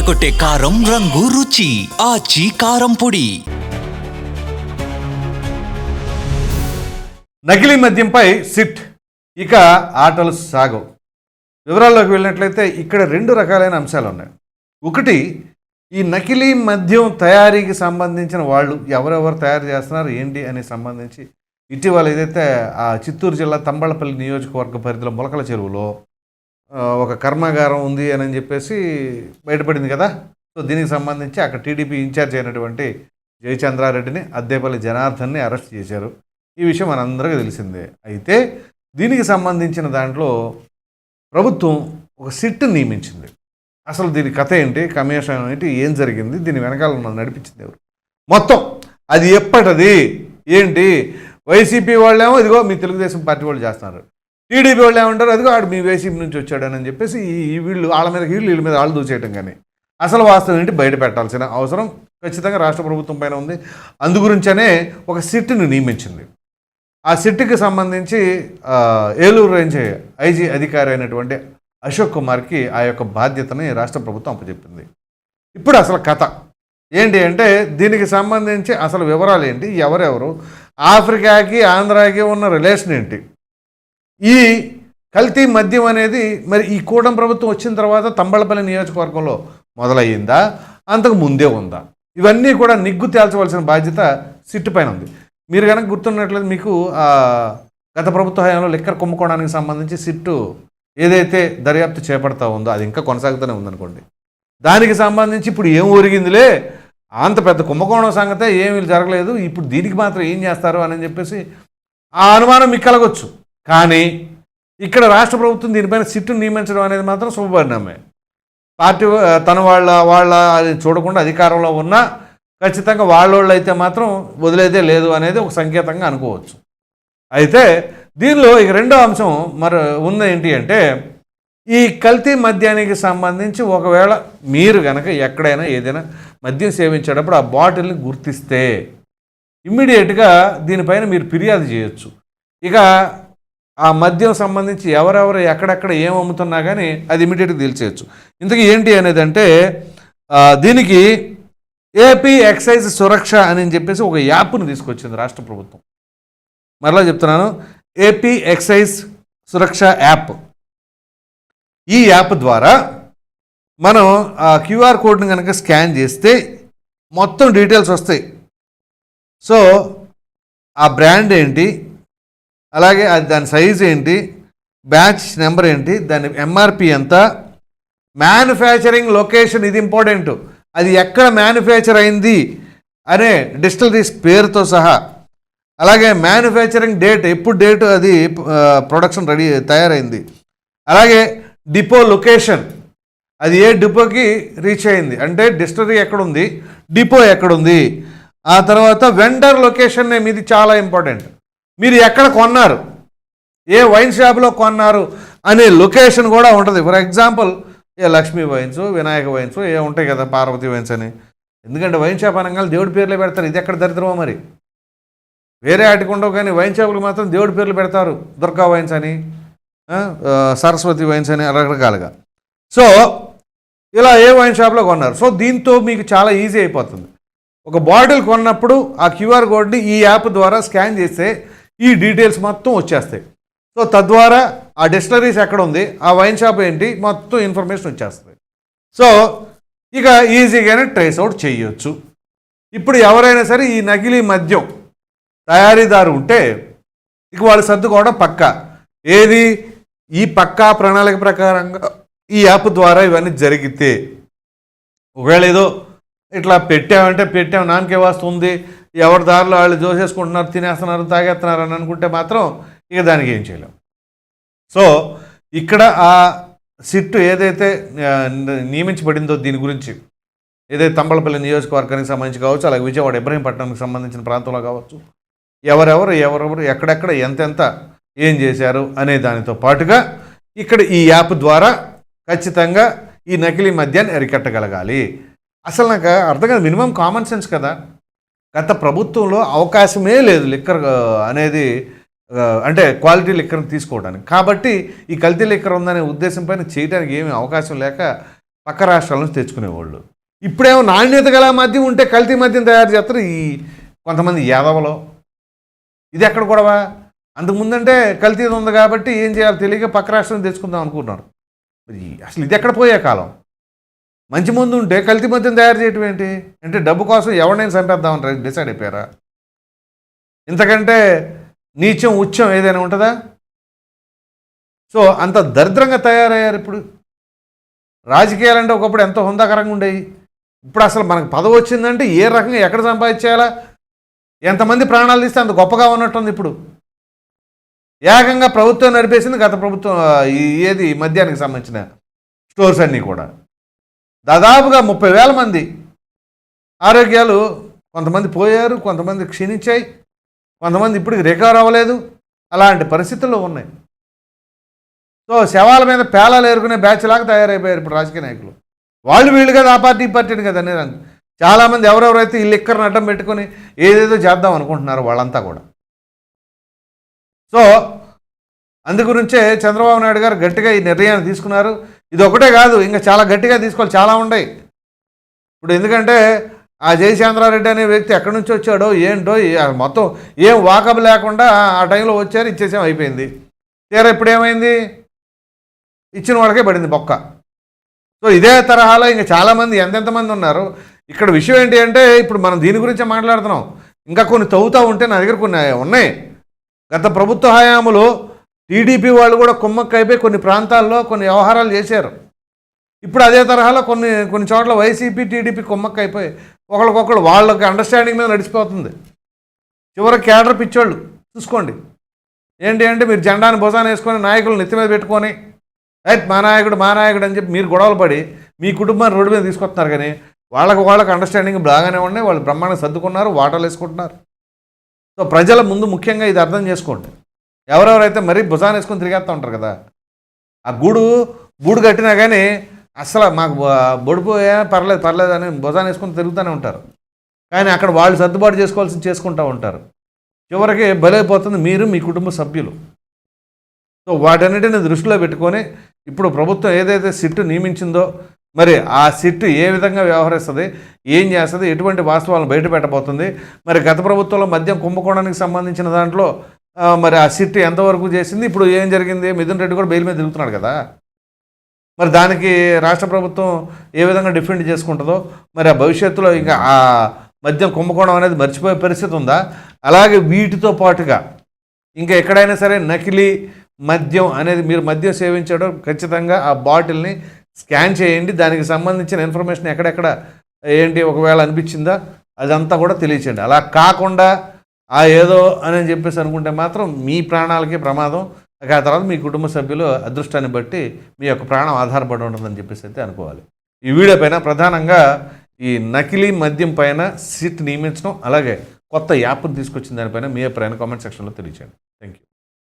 అదరగొట్టే కారం రంగు రుచి ఆచి కారం పొడి. నకిలీ మద్యంపై సిట్. ఇక ఆటలు సాగవు. వివరాల్లోకి వెళ్ళినట్లయితే ఇక్కడ రెండు రకాలైన అంశాలు ఉన్నాయి. ఒకటి ఈ నకిలీ మద్యం తయారీకి సంబంధించిన వాళ్ళు ఎవరెవరు తయారు చేస్తున్నారు ఏంటి అని సంబంధించి ఇటీవల ఏదైతే ఆ చిత్తూరు జిల్లా తంబళపల్లి నియోజకవర్గ పరిధిలో మొలకల చెరువులో ఒక కర్మాగారం ఉంది అని చెప్పేసి బయటపడింది కదా. సో దీనికి సంబంధించి అక్కడ టీడీపీ ఇన్ఛార్జ్ అయినటువంటి జయచంద్రారెడ్డిని అద్దేపల్లి జనార్దన్ని అరెస్ట్ చేశారు. ఈ విషయం మనందరికీ తెలిసిందే. అయితే దీనికి సంబంధించిన దాంట్లో ప్రభుత్వం ఒక సిట్ నియమించింది. అసలు దీని కథ ఏంటి కమిషన్ ఏంటి ఏం జరిగింది దీని వెనకాల ఉన్న నడిపించింది ఎవరు? మొత్తం అది ఎప్పటిది? ఏంటి? వైసీపీ వాళ్ళేమో ఇదిగో మీ తెలుగుదేశం పార్టీ వాళ్ళు చేస్తున్నారు. టీడీపీ వాళ్ళు ఏమంటారు? అదిగో ఆడు మీ వైసీపీ నుంచి వచ్చాడని చెప్పేసి ఈ- వీళ్ళు వాళ్ళ మీద వీళ్ళు వీళ్ళ మీద వాళ్ళు దూచేయటం కానీ. అసలు వాస్తవం ఏంటి? బయట పెట్టాల్సిన అవసరం ఖచ్చితంగా రాష్ట్ర ప్రభుత్వం పైన ఉంది. అందుగురించనే ఒక సిట్ని నియమించింది. ఆ సిట్కి సంబంధించి ఏలూరు రేంజ్ ఐజీ అధికారి అయినటువంటి అశోక్ కుమార్కి ఆ యొక్క బాధ్యతని రాష్ట్ర ప్రభుత్వం అప్పచెప్పింది. ఇప్పుడు అసలు కథ. ఏంటి అంటే దీనికి సంబంధించి అసలు వివరాలు ఏంటి? ఎవరెవరు? ఆఫ్రికాకి ఆంధ్రాకి ఉన్న రిలేషన్ ఏంటి? ఈ కల్తీ మద్యం అనేది మరి ఈ కూటమి ప్రభుత్వం వచ్చిన తర్వాత తంబళపల్లి నియోజకవర్గంలో మొదలయ్యిందా? అంతకు ముందే ఉందా? ఇవన్నీ కూడా నిగ్గు తేల్చవలసిన బాధ్యత సిట్టు పైన ఉంది. మీరు కనుక గుర్తున్నట్లయితే మీకు గత ప్రభుత్వ హయాంలో లిక్కర్ కుమ్ముకోవడానికి సంబంధించి సిట్టు ఏదైతే దర్యాప్తు చేపడతా ఉందో అది ఇంకా కొనసాగుతూనే ఉందనుకోండి. దానికి సంబంధించి ఇప్పుడు ఏం ఒరిగిందిలే? అంత పెద్ద కుంభకోణం సంగతే ఏమీ జరగలేదు. ఇప్పుడు దీనికి మాత్రం ఏం చేస్తారు అని చెప్పేసి ఆ అనుమానం మీకు కలగొచ్చు. కానీ ఇక్కడ రాష్ట్ర ప్రభుత్వం దీనిపైన సిట్టు నియమించడం అనేది మాత్రం శుభపరిణామే. పార్టీ తన వాళ్ళ వాళ్ళ అది చూడకుండా అధికారంలో ఉన్నా ఖచ్చితంగా వాళ్ళోళ్ళు అయితే మాత్రం వదిలేదే లేదు అనేది ఒక సంకేతంగా అనుకోవచ్చు. అయితే దీనిలో ఇక రెండో అంశం మరి ఉంది ఏంటి అంటే ఈ కల్తీ మద్యానికి సంబంధించి ఒకవేళ మీరు కనుక ఎక్కడైనా ఏదైనా మద్యం సేవించేటప్పుడు ఆ బాటిల్ని గుర్తిస్తే ఇమ్మీడియట్గా దీనిపైన మీరు ఫిర్యాదు చేయొచ్చు. ఇక ఆ మద్యం సంబంధించి ఎవరెవరు ఎక్కడెక్కడ ఏం అమ్ముతున్నా కానీ అది ఇమీడియట్గా తెలిసేయచ్చు ఇంతకీ ఏంటి అనేది అంటే దీనికి ఏపీ ఎక్సైజ్ సురక్ష అని చెప్పేసి ఒక యాప్ను తీసుకొచ్చింది రాష్ట్ర ప్రభుత్వం. మరలా చెప్తున్నాను ఏపీ ఎక్సైజ్ సురక్ష యాప్. ఈ యాప్ ద్వారా మనం ఆ క్యూఆర్ కోడ్ని కనుక స్కాన్ చేస్తే మొత్తం డీటెయిల్స్ వస్తాయి. సో ఆ బ్రాండ్ ఏంటి? అలాగే అది దాని సైజు ఏంటి? బ్యాచ్ నెంబర్ ఏంటి? దాని ఎంఆర్పి ఎంత? మ్యానుఫ్యాక్చరింగ్ లొకేషన్ ఇది ఇంపార్టెంట్ అది ఎక్కడ మ్యానుఫ్యాక్చర్ అయింది? అనే డిస్టిలరీస్ పేరుతో సహా. అలాగే మ్యానుఫ్యాక్చరింగ్ డేట్ ఎప్పుడు డేట్ అది ప్రొడక్షన్ రెడీ తయారైంది. అలాగే డిపో లొకేషన్ అది ఏ డిపోకి రీచ్ అయింది? అంటే డిస్టరీ ఎక్కడుంది? డిపో ఎక్కడుంది? ఆ తర్వాత వెండర్ లొకేషన్ నేమ్ ఇది చాలా ఇంపార్టెంట్ మీరు ఎక్కడ కొన్నారు? ఏ వైన్ షాప్లో కొన్నారు? అనే లొకేషన్ కూడా ఉంటుంది. ఫర్ ఎగ్జాంపుల్ ఏ లక్ష్మీ వైన్స్ వినాయక వైన్స్ ఏ ఉంటాయి కదా పార్వతి వైన్స్ అని. ఎందుకంటే వైన్ షాప్ అనగానే దేవుడి పేర్లే పెడతారు. ఇది ఎక్కడ దరిద్రమో మరి? వేరే ఆటికి ఉండవు కానీ వైన్ షాపులకు మాత్రం దేవుడి పేర్లు పెడతారు. దుర్గా వైన్స్ అని సరస్వతి వైన్స్ అని రకరకాలుగా. సో ఇలా ఏ వైన్ షాప్లో కొన్నారు? సో దీంతో మీకు చాలా ఈజీ అయిపోతుంది. ఒక బాటిల్ కొన్నప్పుడు ఆ క్యూఆర్ కోడ్ని ఈ యాప్ ద్వారా స్కాన్ చేస్తే ఈ డీటెయిల్స్ మొత్తం వచ్చేస్తాయి. సో తద్వారా ఆ డిస్టిలరీస్ ఎక్కడ ఉంది ఆ వైన్ షాప్ ఏంటి మొత్తం ఇన్ఫర్మేషన్ వచ్చేస్తుంది. సో ఇక ఈజీగానే ట్రేస్ అవుట్ చేయొచ్చు. ఇప్పుడు ఎవరైనా సరే ఈ నకిలీ మద్యం తయారీదారు ఉంటే ఇక వాళ్ళు సర్దుకోవడం పక్కా. ఏది? ఈ పక్కా ప్రణాళిక ప్రకారంగా ఈ యాప్ ద్వారా ఇవన్నీ జరిగితే. ఒకవేళ ఏదో ఇట్లా పెట్టామంటే పెట్టాం నానికే వస్తుంది ఎవరి దారిలో వాళ్ళు చూసేసుకుంటున్నారు తినేస్తున్నారు తాగేస్తున్నారు అని అనుకుంటే మాత్రం ఇక దానికి ఏం చేయలేం. సో ఇక్కడ ఆ సిట్టు ఏదైతే నియమించబడిందో దీని గురించి ఏదైతే తంబలపల్లి నియోజకవర్గానికి సంబంధించి కావచ్చు అలాగే విజయవాడ ఇబ్రహీంపట్నంకి సంబంధించిన ప్రాంతంలో కావచ్చు ఎవరెవరు ఎవరెవరు ఎక్కడెక్కడ ఎంతెంత ఏం చేశారు అనే దానితో పాటుగా ఇక్కడ ఈ యాప్ ద్వారా ఖచ్చితంగా ఈ నకిలీ మద్యాన్ని అరికట్టగలగాలి. అసలు నాకు అర్థం కాదు మినిమం కామన్ సెన్స్ కదా. గత ప్రభుత్వంలో అవకాశమే లేదు లిక్కర్ అనేది అంటే క్వాలిటీ లిక్కర్ని తీసుకోవడానికి. కాబట్టి ఈ కల్తీ లిక్కర్ ఉందనే ఉద్దేశం పైన చేయడానికి ఏమీ అవకాశం లేక పక్క రాష్ట్రాల నుంచి తెచ్చుకునేవాళ్ళు. ఇప్పుడేమో నాణ్యత గల మద్యం ఉంటే కల్తీ మద్యం తయారు చేస్తారు ఈ కొంతమంది యాదవలో. ఇది ఎక్కడ గొడవ? అంతకుముందంటే కల్తీ ఉంది కాబట్టి ఏం చేయాలో తెలియక పక్క రాష్ట్రం తెచ్చుకుందాం అనుకుంటున్నారు. మరి అసలు ఇది ఎక్కడ పోయే కాలం? మంచి ముందు ఉంటే కల్తీ మద్యం తయారు చేయటం ఏంటి? అంటే డబ్బు కోసం ఎవరినైనా చంపేద్దామని డిసైడ్ అయిపోయారా? ఇంతకంటే నీచం ఉచ్చం ఏదైనా ఉంటుందా? సో అంత దరిద్రంగా తయారయ్యారు ఇప్పుడు. రాజకీయాలంటే ఒకప్పుడు ఎంతో హుందాకరంగా ఉండేవి. ఇప్పుడు అసలు మనకు పదవి వచ్చిందంటే ఏ రకంగా ఎక్కడ సంపాదించేయాలా? ఎంతమంది ప్రాణాలు తీస్తే అంత గొప్పగా ఉన్నట్టుంది ఇప్పుడు. ఏకంగా ప్రభుత్వం నడిపేసింది గత ప్రభుత్వం ఈ ఏది మద్యానికి సంబంధించిన స్టోర్స్ అన్నీ కూడా. దాదాపుగా ముప్పై వేల మంది ఆరోగ్యాలు కొంతమంది పోయారు కొంతమంది క్షీణించాయి కొంతమంది ఇప్పటికి రికవర్ అవ్వలేదు. అలాంటి పరిస్థితుల్లో ఉన్నాయి. సో శవాల మీద పేలాలు ఏరుకునే బ్యాచ్ లాగా తయారైపోయారు ఇప్పుడు రాజకీయ నాయకులు. వాళ్ళు వీళ్ళు కదా ఆ పార్టీ ఈ పార్టీని కదా అనే చాలామంది ఎవరెవరైతే ఈ లిక్కర్ని అడ్డం పెట్టుకొని ఏదేదో చేద్దాం అనుకుంటున్నారు వాళ్ళంతా కూడా. సో అందు గురించే చంద్రబాబు నాయుడు గారు గట్టిగా ఈ నిర్ణయాన్ని తీసుకున్నారు. ఇది ఒకటే కాదు ఇంకా చాలా గట్టిగా తీసుకోవాలి చాలా ఉన్నాయి. ఇప్పుడు ఎందుకంటే ఆ జయచంద్రారెడ్డి అనే వ్యక్తి ఎక్కడి నుంచి వచ్చాడో ఏంటో మొత్తం ఏం వాకబ్ లేకుండా ఆ టైంలో వచ్చారు ఇచ్చేసాం అయిపోయింది. తీరా ఇప్పుడు ఏమైంది? ఇచ్చిన వాళ్ళకే పడింది బొక్క. సో ఇదే తరహాలో ఇంకా చాలామంది ఎంతెంతమంది ఉన్నారు? ఇక్కడ విషయం ఏంటి అంటే ఇప్పుడు మనం దీని గురించే మాట్లాడుతున్నాం. ఇంకా కొన్ని తవ్వుతూ ఉంటే నా దగ్గర కొన్ని ఉన్నాయి. గత ప్రభుత్వ హయాంలో టీడీపీ వాళ్ళు కూడా కుమ్మక్కైపోయి కొన్ని ప్రాంతాల్లో కొన్ని వ్యవహారాలు చేశారు. ఇప్పుడు అదే తరహాలో కొన్ని కొన్ని చోట్ల వైసీపీ టీడీపీ కుమ్మక్కైపోయి ఒకరికొకరు వాళ్ళకి అండర్స్టాండింగ్ మీద నడిచిపోతుంది. చివరి కేడర్ పిచ్చోళ్ళు చూసుకోండి. ఏంటి అంటే మీరు జెండాను భుజాన వేసుకొని నాయకులు నెత్తి మీద పెట్టుకొని రైట్ మా నాయకుడు మా నాయకుడు అని చెప్పి మీరు గొడవలు పడి మీ కుటుంబాన్ని రోడ్డు మీద తీసుకొస్తున్నారు కానీ వాళ్ళకు వాళ్ళకి అండర్స్టాండింగ్ బాగానే ఉన్నాయి. వాళ్ళు బ్రహ్మాండంగా సర్దుకున్నారు వాటలు వేసుకుంటున్నారు. సో ప్రజల ముందు ముఖ్యంగా ఇది అర్థం చేసుకోండి. ఎవరెవరైతే మరీ భుజాన్ని వేసుకొని తిరిగేస్తూ ఉంటారు కదా ఆ గూడు గూడు కట్టినా కానీ అసలు మాకు బ- బొడుపు పర్లేదు పర్లేదు అని భుజాన్ని వేసుకొని తిరుగుతూనే ఉంటారు. కానీ అక్కడ వాళ్ళు సర్దుబాటు చేసుకోవాల్సింది చేసుకుంటూ ఉంటారు. చివరికి బలైపోతుంది మీరు మీ కుటుంబ సభ్యులు. సో వాటన్నిటిని దృష్టిలో పెట్టుకొని ఇప్పుడు ప్రభుత్వం ఏదైతే సిట్టు నియమించిందో మరి ఆ సిట్టు ఏ విధంగా వ్యవహరిస్తుంది ఏం చేస్తుంది ఎటువంటి వాస్తవాలను బయట పెట్టబోతుంది మరి గత ప్రభుత్వంలో మద్యం కుంభకోణానికి సంబంధించిన దాంట్లో మరి ఆ సిట్ ఎంతవరకు చేసింది? ఇప్పుడు ఏం జరిగింది? మిథున్ రెడ్డి కూడా బెయిల్ మీద తిరుగుతున్నాడు కదా. మరి దానికి రాష్ట్ర ప్రభుత్వం ఏ విధంగా డిఫెండ్ చేసుకుంటుందో మరి ఆ భవిష్యత్తులో ఇంకా ఆ మద్యం కుంభకోణం అనేది మర్చిపోయే పరిస్థితి ఉందా? అలాగే వీటితో పాటుగా ఇంకా ఎక్కడైనా సరే నకిలీ మద్యం అనేది మీరు మద్యం సేవించడం ఖచ్చితంగా ఆ బాటిల్ని స్కాన్ చేయండి. దానికి సంబంధించిన ఇన్ఫర్మేషన్ ఎక్కడెక్కడ ఏంటి? ఒకవేళ అనిపించిందా? అదంతా కూడా తెలియచేయండి. అలా కాకుండా ఆ ఏదో అని చెప్పేసి అనుకుంటే మాత్రం మీ ప్రాణాలకే ప్రమాదం. ఆ తర్వాత మీ కుటుంబ సభ్యులు అదృష్టాన్ని బట్టి మీ యొక్క ప్రాణం ఆధారపడి ఉంటుందని చెప్పేసి అయితే అనుకోవాలి. ఈ వీడియో పైన ప్రధానంగా ఈ నకిలీ మద్యం పైన సిట్ నియమించడం అలాగే కొత్త యాప్ను తీసుకొచ్చిన దానిపైన మీ అభిప్రాయాన్ని కామెంట్ సెక్షన్లో తెలియచేయండి. Thank you